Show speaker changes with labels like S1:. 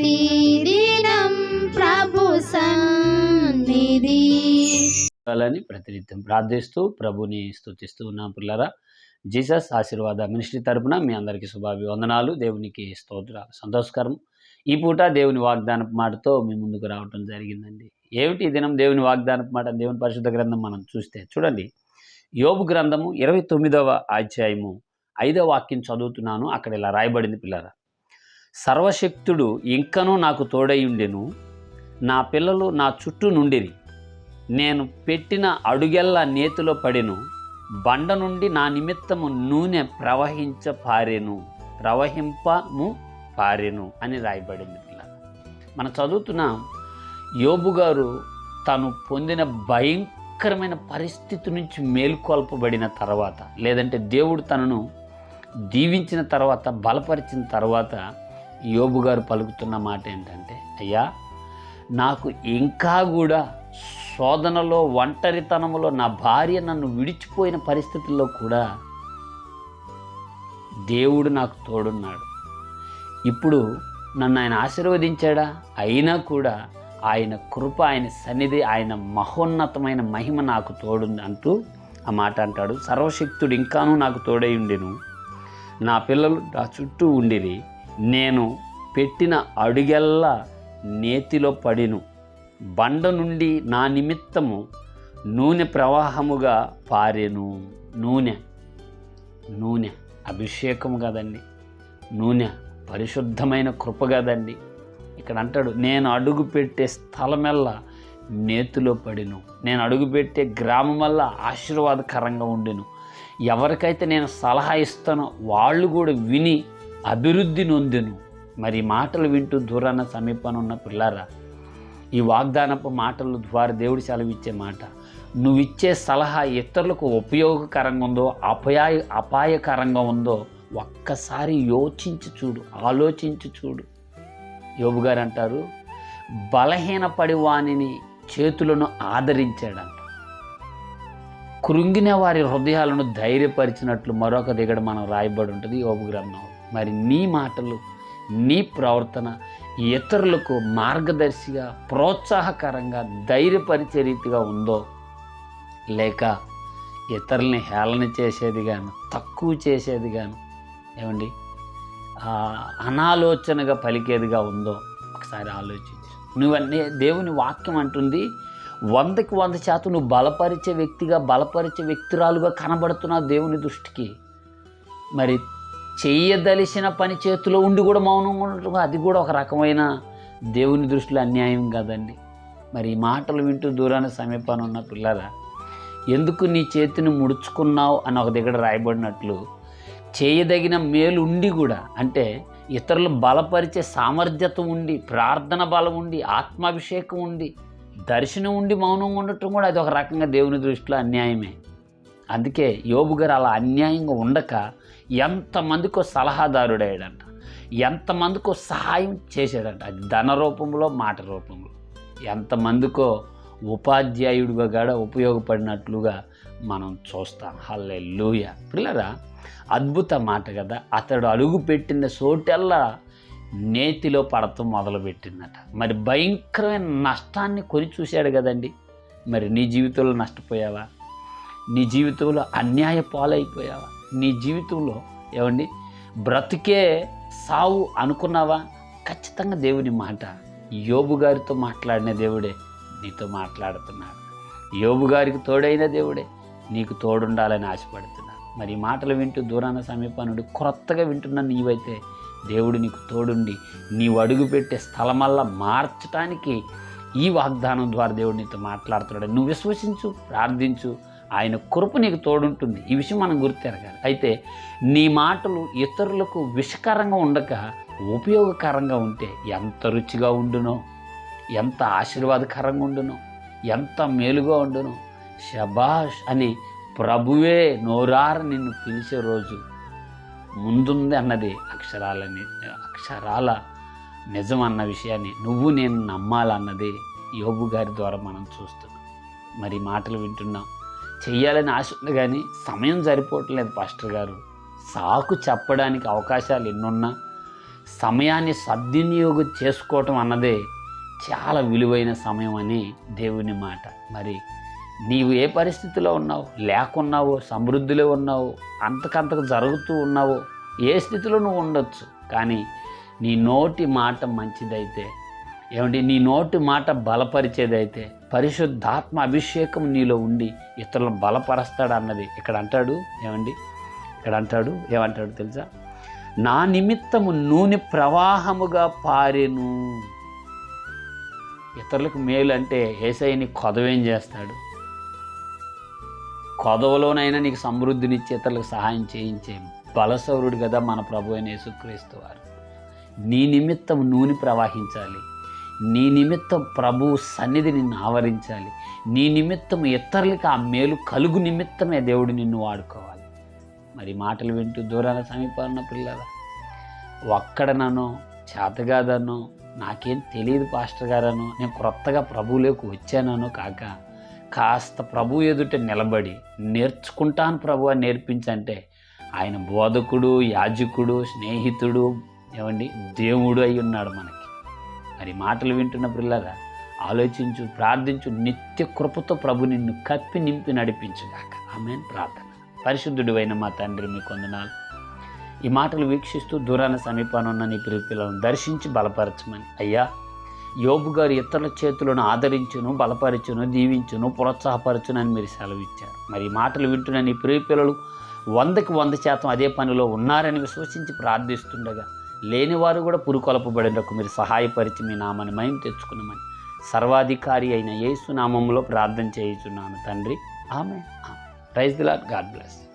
S1: ప్రతిదినం ప్రభు సన్నిధి.
S2: అని ప్రతినిత్యం ప్రార్థిస్తూ ప్రభుని స్థుతిస్తూ ఉన్నాం పిల్లరా. జీసస్ ఆశీర్వాద మినిస్ట్రీ తరపున మీ అందరికీ శుభాభివందనాలు. దేవునికి స్తోత్ర సంతోషకరం. ఈ పూట దేవుని వాగ్దానపు మాటతో మీ ముందుకు రావటం జరిగిందండి. ఏమిటి ఈ దినం దేవుని వాగ్దానపు మాట? దేవుని పరిశుద్ధ గ్రంథం మనం చూస్తే చూడండి. యోబు గ్రంథము ఇరవై తొమ్మిదవ అధ్యాయము ఐదవ వాక్యం చదువుతున్నాను. అక్కడ ఇలా రాయబడింది పిల్లరా. సర్వశక్తుడు ఇంకనూ నాకు తోడయుండెను నా పిల్లలు నా చుట్టూ నుండిరి. నేను పెట్టిన అడుగెల్లా నేతిలో పడెను. బండ నుండి నా నిమిత్తము నూనె ప్రవహించ పారెను. ప్రవహింపము పారెను అని రాయబడింది పిల్ల మనం చదువుతున్న యోబు గారు తను పొందిన భయంకరమైన పరిస్థితి నుంచి మేల్కొల్పబడిన తర్వాత లేదంటే దేవుడు తనను దీవించిన తర్వాత బలపరిచిన తర్వాత యోబు గారు పలుకుతున్న మాట ఏంటంటే అయ్యా నాకు ఇంకా కూడా శోధనలో ఒంటరితనంలో నా భార్య నన్ను విడిచిపోయిన పరిస్థితుల్లో కూడా దేవుడు నాకు తోడున్నాడు. ఇప్పుడు నన్ను ఆయన ఆశీర్వదించాడా? అయినా కూడా ఆయన కృప ఆయన సన్నిధి ఆయన మహోన్నతమైన మహిమ నాకు తోడుంది అంటూ ఆ మాట అంటాడు. సర్వశక్తుడు ఇంకానూ నాకు తోడై ఉండెను. నా పిల్లలు నా చుట్టూ ఉండిరి. నేను పెట్టిన అడుగెల్లా నేతిలో పడిను. బండ నుండి నా నిమిత్తము నూనె ప్రవాహముగా పారెను. నూనె నూనె అభిషేకం కదండి. నూనె పరిశుద్ధమైన కృప కదండి. ఇక్కడ అంటాడు నేను అడుగు పెట్టే స్థలమెల్లా నేతిలో పడిను. నేను అడుగుపెట్టే గ్రామమల్లా ఆశీర్వాదకరంగా ఉండెను. ఎవరికైతే నేను సలహా ఇస్తానో వాళ్ళు కూడా విని అభివృద్ధి నొందెను. మరి మాటలు వింటూ దూరాన సమీపాన ఉన్న పిల్లారా ఈ వాగ్దానపు మాటలు ద్వారా దేవుడు సెలవిచ్చే మాట. నువ్వు ఇచ్చే సలహా ఇతరులకు ఉపయోగకరంగా ఉందో అపాయ అపాయకరంగా ఉందో ఒక్కసారి యోచించి చూడు ఆలోచించి చూడు. యోబు గారు అంటారు బలహీనపడి వానిని చేతులను ఆదరించాడంట. కృంగిన వారి హృదయాలను ధైర్యపరిచినట్లు మరొక దిగడ మనం రాయబడి ఉంటుంది యోబు గ్రంథం మరి నీ మాటలు నీ ప్రవర్తన ఇతరులకు మార్గదర్శిగా ప్రోత్సాహకరంగా ధైర్యపరిచే రీతిగా ఉందో లేక ఇతరుల్ని హేళన చేసేది గాను తక్కువ చేసేది గాను ఏమండి? అనాలోచనగా పలికేదిగా ఉందో ఒకసారి ఆలోచించు. నువ్వన్నీ దేవుని వాక్యం అంటుంది వందకి వంద శాతం నువ్వు బలపరిచే వ్యక్తిగా బలపరిచే వ్యక్తురాలుగా కనబడుతున్నావు దేవుని దృష్టికి. మరి చెయ్యదలిసిన పని చేతిలో ఉండి కూడా మౌనంగా ఉండటం అది కూడా ఒక రకమైన దేవుని దృష్టిలో అన్యాయం కాదండి. మరి ఈ మాటలు వింటూ దూరాన సమీపాన ఉన్న పిల్లరా ఎందుకు నీ చేతిని ముడుచుకున్నావు అని ఒక దగ్గర రాయబడినట్లు చేయదగిన మేలు ఉండి కూడా అంటే ఇతరులు బలపరిచే సామర్థ్యత ఉండి ప్రార్థన బలం ఉండి ఆత్మాభిషేకం ఉండి దర్శనం ఉండి మౌనంగా ఉండటం కూడా అది ఒక రకంగా దేవుని దృష్టిలో అన్యాయమే. అందుకే యోబు గారు అలా అన్యాయంగా ఉండక ఎంతమందికో సలహాదారుడయ్యాడంట. ఎంతమందికో సహాయం చేశాడంట. అది ధన రూపంలో మాట రూపంలో. ఎంతమందికో ఉపాధ్యాయుడిగా కూడా ఉపయోగపడినట్లుగా మనం చూస్తాం. హల్లే లూయ పిల్లరా అద్భుత మాట కదా. అతడు అడుగు పెట్టిన చోటల్లా నేతిలో పడటం మొదలుపెట్టిందట. మరి భయంకరమైన నష్టాన్ని కొని చూశాడు కదండి. మరి నీ జీవితంలో నష్టపోయావా? నీ జీవితంలో అన్యాయ పాలైపోయావా? నీ జీవితంలో ఏమండి? బ్రతికే సావు అనుకున్నావా? ఖచ్చితంగా దేవుని మాట. యోబు గారితో మాట్లాడిన దేవుడే నీతో మాట్లాడుతున్నాడు. యోబు గారికి తోడైన దేవుడే నీకు తోడుండాలని ఆశపడుతున్నాడు. మరి మాటలు వింటూ దూరాన సమీపానుడు క్రొత్తగా వింటున్న నీవైతే దేవుడు నీకు తోడుండి నీవు అడుగుపెట్టే స్థలమల్లా మార్చటానికి ఈ వాగ్దానం ద్వారా దేవుడు నీతో మాట్లాడుతున్నాడు. నువ్వు విశ్వసించు ప్రార్థించు ఆయన కృప నీకు తోడుంటుంది. ఈ విషయం మనం గుర్తెరగాలి అయితే నీ మాటలు ఇతరులకు విషకరంగా ఉండక ఉపయోగకరంగా ఉంటే ఎంత రుచిగా ఉండునో ఎంత ఆశీర్వాదకరంగా ఉండునో ఎంత మేలుగా ఉండునో శబాష్ అని ప్రభువే నోరార నిన్ను పిలిచే రోజు ముందుంది అన్నది అక్షరాలని అక్షరాల నిజం అన్న విషయాన్ని నువ్వు నేను నమ్మాలన్నది యోబు గారి ద్వారా మనం చూస్తున్నాం. మరి మాటలు వింటున్నాం. చెయ్యాలని ఆశ ఉంది కానీ సమయం సరిపోవట్లేదు పాస్టర్ గారు. సాకు చెప్పడానికి అవకాశాలు ఎన్నున్నా సమయాన్ని సద్వినియోగం చేసుకోవటం అన్నదే చాలా విలువైన సమయం అని దేవుని మాట. మరి నీవు ఏ పరిస్థితిలో ఉన్నావు? లేకున్నావో? సమృద్ధిలో ఉన్నావో? అంతకంతకు జరుగుతూ ఉన్నావో? ఏ స్థితిలో నువ్వు ఉండొచ్చు? కానీ నీ నోటి మాట మంచిదైతే ఏమండి నీ నోటి మాట బలపరిచేదైతే పరిశుద్ధాత్మ అభిషేకం నీలో ఉండి ఇతరులను బలపరుస్తాడు అన్నది ఇక్కడ అంటాడు. ఏమండి? ఇక్కడ అంటాడు. ఏమంటాడు తెలుసా? నా నిమిత్తము నూనె ప్రవాహముగా పారెను. ఇతరులకు మేలు అంటే ఏసైని కొదవేం చేస్తాడు? కొదవలోనైనా నీకు సమృద్ధినిచ్చి ఇతరులకు సహాయం చేయించే బలసౌరుడు కదా మన ప్రభు అయిన యేసుక్రీస్తు వారు. నీ నిమిత్తం నూనె ప్రవహించాలి. నీ నిమిత్తం ప్రభు సన్నిధి నిన్ను ఆవరించాలి. నీ నిమిత్తం ఇతరులకి ఆ మేలు కలుగు నిమిత్తమే దేవుడు నిన్ను వాడుకోవాలి. మరి మాటలు వింటూ దూరాన సమీపాలన్న పిల్లల ఒక్కడననో చేతగాదనో నాకేం తెలియదు పాస్టర్ గారనో నేను క్రొత్తగా ప్రభువులోకి వచ్చాననో కాక కాస్త ప్రభు ఎదుట నిలబడి నేర్చుకుంటాను ప్రభు అని నేర్పించంటే ఆయన బోధకుడు యాజకుడు స్నేహితుడు ఏమండి? దేవుడు అయి ఉన్నాడు మనకి. మరి మాటలు వింటున్న పిల్లరా ఆలోచించు ప్రార్థించు నిత్య కృపతో ప్రభు నిన్ను కప్పి నింపి నడిపించుగాక. ఆమె ప్రార్థన. పరిశుద్ధుడు అయిన మా తండ్రి మీ కొందనాలు. ఈ మాటలు వీక్షిస్తూ దూరాన సమీపాన ఉన్న నీ పిల్లలను దర్శించి బలపరచమని. అయ్యా యోబు గారు ఇతరుల చేతులను ఆదరించును బలపరచును దీవించును ప్రోత్సాహపరచును అని మీరు సెలవు ఇచ్చారు మరి ఈ మాటలు వింటున్న నీ ప్రియ పిల్లలు వందకి వంద శాతం అదే పనిలో ఉన్నారని విశ్వసించి ప్రార్థిస్తుండగా లేనివారు కూడా పురుకొలపబడినకు మీరు సహాయపరిచి మీ నామాన్ని మయం తెచ్చుకున్నామని సర్వాధికారి అయిన యేసు నామంలో ప్రార్థన చేయుచున్నాను తండ్రి. ఆమె praise the Lord God bless.